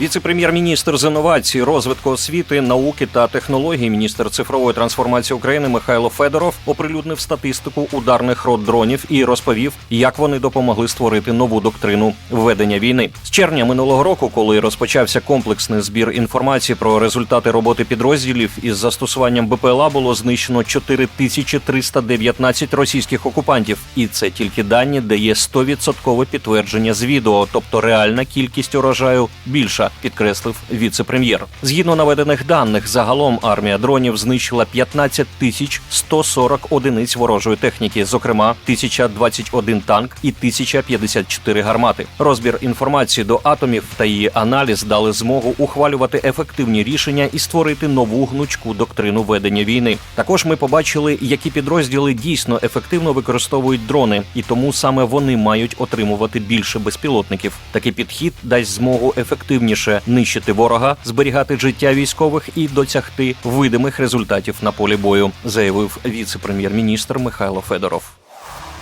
Віце-прем'єр-міністр з інновацій, розвитку освіти, науки та технологій, міністр цифрової трансформації України Михайло Федоров оприлюднив статистику ударних рот дронів і розповів, як вони допомогли створити нову доктрину ведення війни. З червня минулого року, коли розпочався комплексний збір інформації про результати роботи підрозділів із застосуванням БПЛА, було знищено 4319 російських окупантів, і це тільки дані, де є 100% підтвердження з відео, тобто реальна кількість урожаю більша, підкреслив віце-прем'єр. Згідно наведених даних, загалом армія дронів знищила 15 тисяч 140 одиниць ворожої техніки, зокрема 1021 танк і 1054 гармати. Розбір інформації до атомів та її аналіз дали змогу ухвалювати ефективні рішення і створити нову гнучку доктрину ведення війни. Також ми побачили, які підрозділи дійсно ефективно використовують дрони, і тому саме вони мають отримувати більше безпілотників. Такий підхід дасть змогу ефективніше нищити ворога, зберігати життя військових і досягти видимих результатів на полі бою, заявив віце-прем'єр-міністр Михайло Федоров.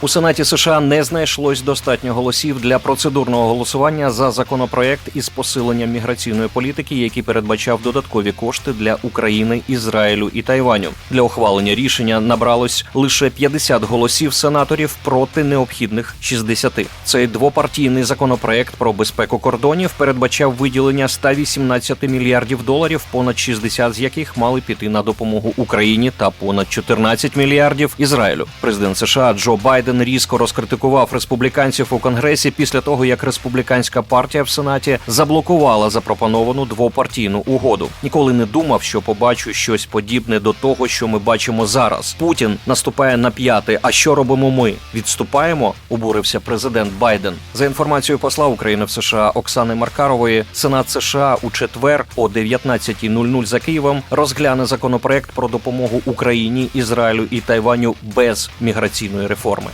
У Сенаті США не знайшлось достатньо голосів для процедурного голосування за законопроект із посиленням міграційної політики, який передбачав додаткові кошти для України, Ізраїлю і Тайваню. Для ухвалення рішення набралось лише 50 голосів сенаторів проти необхідних 60. Цей двопартійний законопроект про безпеку кордонів передбачав виділення 118 мільярдів доларів, понад 60 з яких мали піти на допомогу Україні та понад 14 мільярдів Ізраїлю. Президент США Джо Байден різко розкритикував республіканців у конгресі після того, як республіканська партія в сенаті заблокувала запропоновану двопартійну угоду. Ніколи не думав, що побачу щось подібне до того, що ми бачимо зараз. Путін наступає на п'яти. А що робимо ми? Відступаємо? Обурився президент Байден. За інформацією посла України в США Оксани Маркарової, Сенат США у четвер о 19.00 за Києвом розгляне законопроект про допомогу Україні, Ізраїлю і Тайваню без міграційної реформи.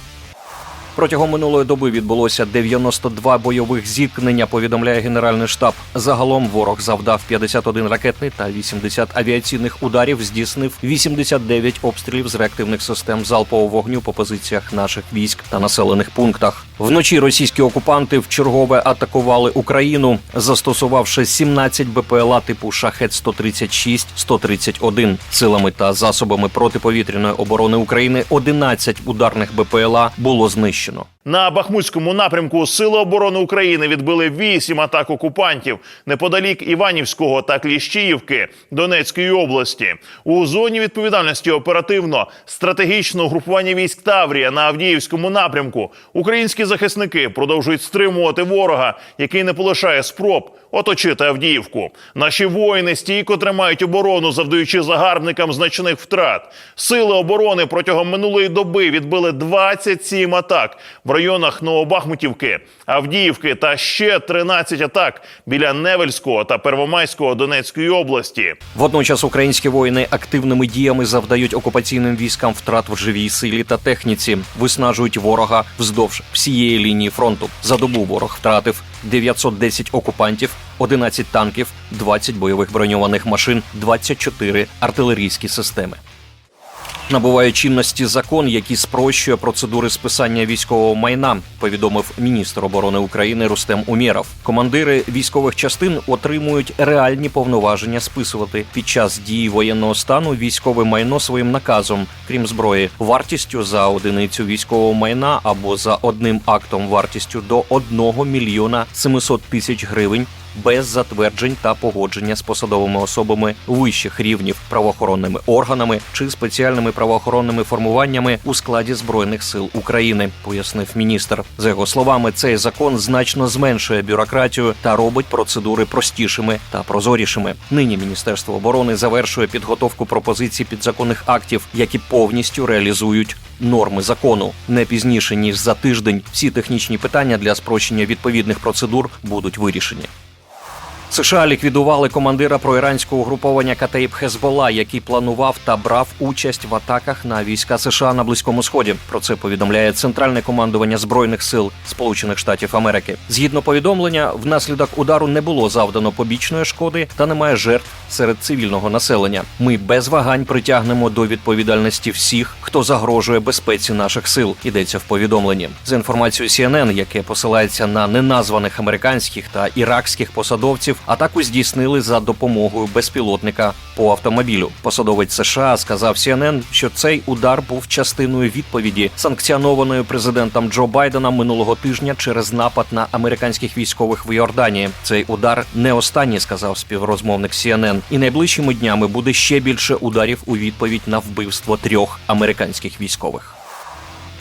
Протягом минулої доби відбулося 92 бойових зіткнення. Повідомляє генеральний штаб. Загалом ворог завдав 51 ракетний та 80 авіаційних ударів. Здійснив 89 обстрілів з реактивних систем залпового вогню по позиціях наших військ та населених пунктах. Вночі російські окупанти вчергове атакували Україну, застосувавши 17 БПЛА типу Шахет 136 131 силами та засобами протиповітряної оборони України. 11 ударних БПЛА було знищено. На Бахмутському напрямку Сили оборони України відбили вісім атак окупантів неподалік Іванівського та Кліщіївки Донецької області. У зоні відповідальності оперативно стратегічного групування військ Таврія на Авдіївському напрямку. Українські захисники продовжують стримувати ворога, який не полишає спроб оточити Авдіївку. Наші воїни стійко тримають оборону, завдаючи загарбникам значних втрат. Сили оборони протягом минулої доби відбили 27 атак районах Новобахмутівки, Авдіївки та ще 13 атак біля Невельського та Первомайського Донецької області. Водночас українські воїни активними діями завдають окупаційним військам втрат в живій силі та техніці, виснажують ворога вздовж всієї лінії фронту. За добу ворог втратив 910 окупантів, 11 танків, 20 бойових броньованих машин, 24 артилерійські системи. Набуває чинності закон, який спрощує процедури списання військового майна, повідомив міністр оборони України Рустем Умєров. Командири військових частин отримують реальні повноваження списувати під час дії воєнного стану військове майно своїм наказом, крім зброї, вартістю за одиницю військового майна або за одним актом вартістю до 1 мільйона 700 тисяч гривень без затверджень та погодження з посадовими особами вищих рівнів, правоохоронними органами чи спеціальними правоохоронними формуваннями у складі збройних сил України, пояснив міністр. За його словами, цей закон значно зменшує бюрократію та робить процедури простішими та прозорішими. Нині міністерство оборони завершує підготовку пропозицій підзаконних актів, які повністю реалізують. Норми закону не пізніше ніж за тиждень всі технічні питання для спрощення відповідних процедур будуть вирішені. США ліквідували командира проіранського угруповання Катаїб Хезбола, який планував та брав участь в атаках на війська США на близькому сході. Про це повідомляє центральне командування збройних сил Сполучених Штатів Америки. Згідно повідомлення, внаслідок удару не було завдано побічної шкоди та немає жертв серед цивільного населення. Ми без вагань притягнемо до відповідальності всіх, хто загрожує безпеці наших сил. Йдеться в повідомленні. За інформацією CNN, яке посилається на неназваних американських та іракських посадовців, атаку здійснили за допомогою безпілотника по автомобілю. Посадовець США сказав CNN, що цей удар був частиною відповіді, санкціонованої президентом Джо Байденом минулого тижня через напад на американських військових в Йорданії. Цей удар не останній, сказав співрозмовник CNN. І найближчими днями буде ще більше ударів у відповідь на вбивство трьох американських військових.